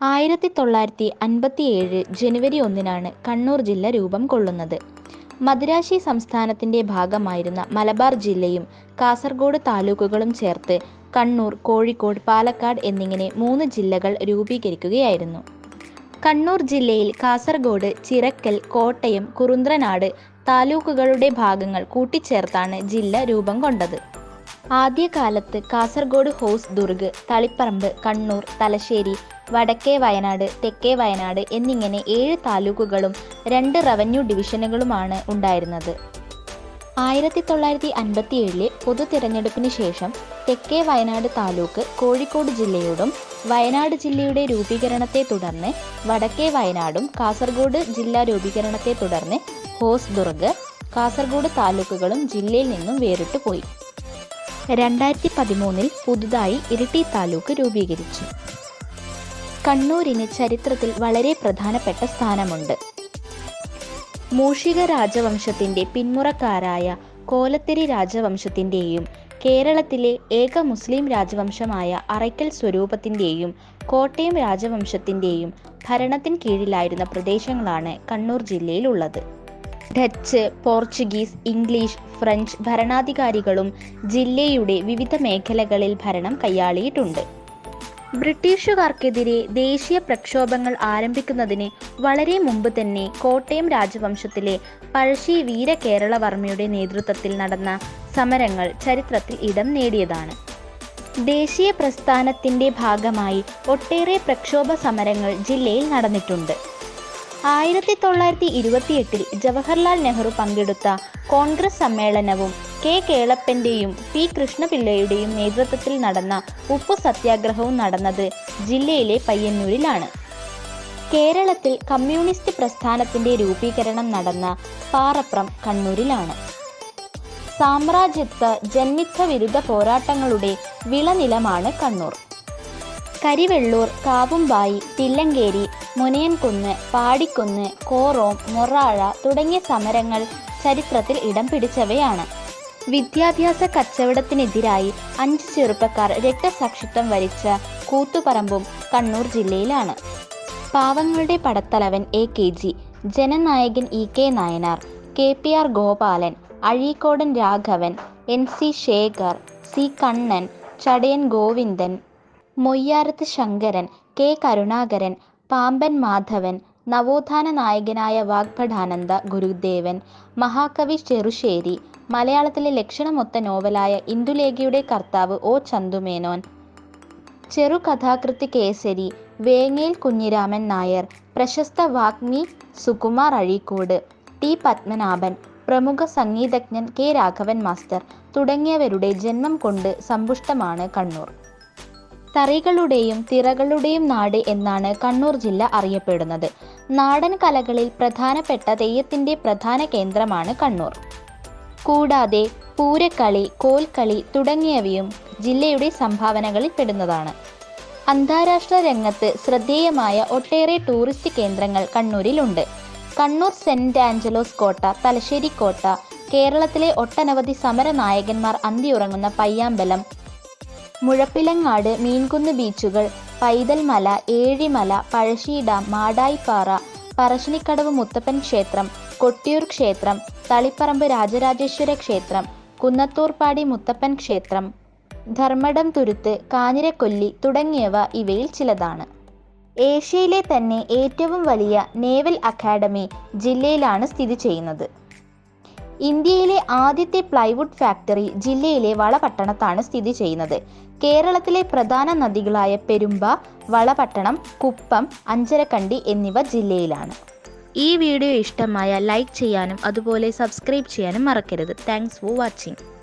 ആയിരത്തി തൊള്ളായിരത്തി അൻപത്തിയേഴ് ജനുവരി ഒന്നിനാണ് കണ്ണൂർ ജില്ല രൂപം കൊള്ളുന്നത്. മദിരാശി സംസ്ഥാനത്തിന്റെ ഭാഗമായിരുന്ന മലബാർ ജില്ലയും കാസർഗോഡ് താലൂക്കുകളും ചേർത്ത് കണ്ണൂർ കോഴിക്കോട് പാലക്കാട് എന്നിങ്ങനെ മൂന്ന് ജില്ലകൾ രൂപീകരിക്കുകയായിരുന്നു. കണ്ണൂർ ജില്ലയിൽ കാസർഗോഡ് ചിറക്കൽ കോട്ടയം കുറുന്ത്രനാട് താലൂക്കുകളുടെ ഭാഗങ്ങൾ കൂട്ടിച്ചേർത്താണ് ജില്ല രൂപം കൊണ്ടത്. ആദ്യകാലത്ത് കാസർഗോഡ് ഹോസ് ദുർഗ് തളിപ്പറമ്പ് കണ്ണൂർ തലശ്ശേരി വടക്കേ വയനാട് തെക്കേ വയനാട് എന്നിങ്ങനെ ഏഴ് താലൂക്കുകളും രണ്ട് റവന്യൂ ഡിവിഷനുകളുമാണ് ഉണ്ടായിരുന്നത്. ആയിരത്തി തൊള്ളായിരത്തി അൻപത്തിയേഴിലെ പൊതു തിരഞ്ഞെടുപ്പിന് ശേഷം തെക്കേ വയനാട് താലൂക്ക് കോഴിക്കോട് ജില്ലയോടും വയനാട് ജില്ലയുടെ രൂപീകരണത്തെ തുടർന്ന് വടക്കേ വയനാടും കാസർഗോഡ് ജില്ലാ രൂപീകരണത്തെ തുടർന്ന് ഹോസ് ദുർഗ് കാസർഗോഡ് താലൂക്കുകളും ജില്ലയിൽ നിന്നും വേറിട്ടു പോയി. രണ്ടായിരത്തി പതിമൂന്നിൽ പുതുതായി ഇരിട്ടി താലൂക്ക് രൂപീകരിച്ചു. കണ്ണൂരിന് ചരിത്രത്തിൽ വളരെ പ്രധാനപ്പെട്ട സ്ഥാനമുണ്ട്. മൂഷിക രാജവംശത്തിന്റെ പിന്മുറക്കാരായ കോലത്തിരി രാജവംശത്തിന്റെയും കേരളത്തിലെ ഏക മുസ്ലിം രാജവംശമായ അറയ്ക്കൽ സ്വരൂപത്തിന്റെയും കോട്ടയം രാജവംശത്തിന്റെയും ഭരണത്തിൻ കീഴിലായിരുന്ന പ്രദേശങ്ങളാണ് കണ്ണൂർ ജില്ലയിലുള്ളത്. ഡച്ച് പോർച്ചുഗീസ് ഇംഗ്ലീഷ് ഫ്രഞ്ച് ഭരണാധികാരികളും ജില്ലയുടെ വിവിധ മേഖലകളിൽ ഭരണം കൈയാളിയിട്ടുണ്ട്. ബ്രിട്ടീഷുകാർക്കെതിരെ ദേശീയ പ്രക്ഷോഭങ്ങൾ ആരംഭിക്കുന്നതിന് വളരെ മുമ്പ് തന്നെ കോട്ടയം രാജവംശത്തിലെ പഴശ്ശി വീരകേരളവർമ്മയുടെ നേതൃത്വത്തിൽ നടന്ന സമരങ്ങൾ ചരിത്രത്തിൽ ഇടം നേടിയതാണ്. ദേശീയ പ്രസ്ഥാനത്തിന്റെ ഭാഗമായി ഒട്ടേറെ പ്രക്ഷോഭ സമരങ്ങൾ ജില്ലയിൽ നടന്നിട്ടുണ്ട്. ആയിരത്തി തൊള്ളായിരത്തി ഇരുപത്തിയെട്ടിൽ ജവഹർലാൽ നെഹ്റു പങ്കെടുത്ത കോൺഗ്രസ് സമ്മേളനവും കെ കേളപ്പന്റെയും പി കൃഷ്ണപിള്ളയുടെയും നേതൃത്വത്തിൽ നടന്ന ഉപ്പു സത്യാഗ്രഹവും നടന്നത് ജില്ലയിലെ പയ്യന്നൂരിലാണ്. കേരളത്തിൽ കമ്മ്യൂണിസ്റ്റ് പ്രസ്ഥാനത്തിന്റെ രൂപീകരണം നടന്ന പാറപ്രം കണ്ണൂരിലാണ്. സാമ്രാജ്യത്വ ജന്മിത്ത വിരുദ്ധ പോരാട്ടങ്ങളുടെ വിളനിലമാണ് കണ്ണൂർ. കരിവെള്ളൂർ കാവുംബായി തില്ലങ്കേരി മുനയൻകുന്ന് പാടിക്കുന്ന് കോറോം മൊറാഴ തുടങ്ങിയ സമരങ്ങൾ ചരിത്രത്തിൽ ഇടം പിടിച്ചവയാണ്. വിദ്യാഭ്യാസ കച്ചവടത്തിനെതിരായി അഞ്ച് ചെറുപ്പക്കാർ രക്തസാക്ഷിത്വം വരിച്ച കൂത്തുപറമ്പും കണ്ണൂർ ജില്ലയിലാണ്. പാവങ്ങളുടെ പടത്തലവൻ A K G Jananayakan E K Nayanar K P R Gopalan Azhikodan Raghavan N C Sekhar C Kannan Chadayan Govindan Moyyarath Sankaran K. Karunakaran Pamban Madhavan നവോത്ഥാന നായകനായ വാഗ്ഭടാനന്ദ ഗുരുദേവൻ മഹാകവി ചെറുശ്ശേരി മലയാളത്തിലെ ലക്ഷണമൊത്ത നോവലായ ഇന്ദുലേഖയുടെ കർത്താവ് ഒ. ചന്തുമേനോൻ ചെറുകഥാകൃത്ത് കേസരി വേങ്ങേൽ കുഞ്ഞിരാമൻ നായർ പ്രശസ്ത വാഗ്മി സുകുമാർ അഴീക്കോട് ടി. പത്മനാഭൻ പ്രമുഖ സംഗീതജ്ഞൻ കെ. രാഘവൻ മാസ്റ്റർ തുടങ്ങിയവരുടെ ജന്മം കൊണ്ട് സമ്പുഷ്ടമാണ് കണ്ണൂർ. തറികളുടെയും തിറകളുടെയും നാട് എന്നാണ് കണ്ണൂർ ജില്ല അറിയപ്പെടുന്നത്. നാടൻ കലകളിൽ പ്രധാനപ്പെട്ട തെയ്യത്തിന്റെ പ്രധാന കേന്ദ്രമാണ് കണ്ണൂർ. കൂടാതെ പൂരക്കളി കോൽക്കളി തുടങ്ങിയവയും ജില്ലയുടെ സംഭാവനകളിൽ പെടുന്നതാണ്. അന്താരാഷ്ട്ര രംഗത്ത് ശ്രദ്ധേയമായ ഒട്ടേറെ ടൂറിസ്റ്റ് കേന്ദ്രങ്ങൾ കണ്ണൂരിലുണ്ട്. കണ്ണൂർ സെന്റ് ആഞ്ചലോസ് കോട്ട തലശ്ശേരി കോട്ട കേരളത്തിലെ ഒട്ടനവധി സമരനായകന്മാർ അന്തിയുറങ്ങുന്ന പയ്യാമ്പലം മുഴപ്പിലങ്ങാട് മീൻകുന്ന് ബീച്ചുകൾ പൈതൽമല ഏഴിമല പഴശ്ശി ഡാം മാടായിപ്പാറ പറശ്ശിനിക്കടവ് മുത്തപ്പൻ ക്ഷേത്രം കൊട്ടിയൂർ ക്ഷേത്രം തളിപ്പറമ്പ് രാജരാജേശ്വര ക്ഷേത്രം കുന്നത്തൂർപ്പാടി മുത്തപ്പൻ ക്ഷേത്രം ധർമ്മടം തുരുത്ത് കാഞ്ഞിരക്കൊല്ലി തുടങ്ങിയവ ഇവയിൽ ചിലതാണ്. ഏഷ്യയിലെ തന്നെ ഏറ്റവും വലിയ നേവൽ അക്കാഡമി ജില്ലയിലാണ് സ്ഥിതി ചെയ്യുന്നത്. ഇന്ത്യയിലെ ആദ്യത്തെ പ്ലൈവുഡ് ഫാക്ടറി ജില്ലയിലെ വളപട്ടണത്താണ് സ്ഥിതി ചെയ്യുന്നത്. കേരളത്തിലെ പ്രധാന നദികളായ പെരുമ്പ വളപട്ടണം കുപ്പം അഞ്ചരക്കണ്ടി എന്നിവ ജില്ലയിലാണ്. ഈ വീഡിയോ ഇഷ്ടമായ ലൈക്ക് ചെയ്യാനും അതുപോലെ സബ്സ്ക്രൈബ് ചെയ്യാനും മറക്കരുത്. Thanks for watching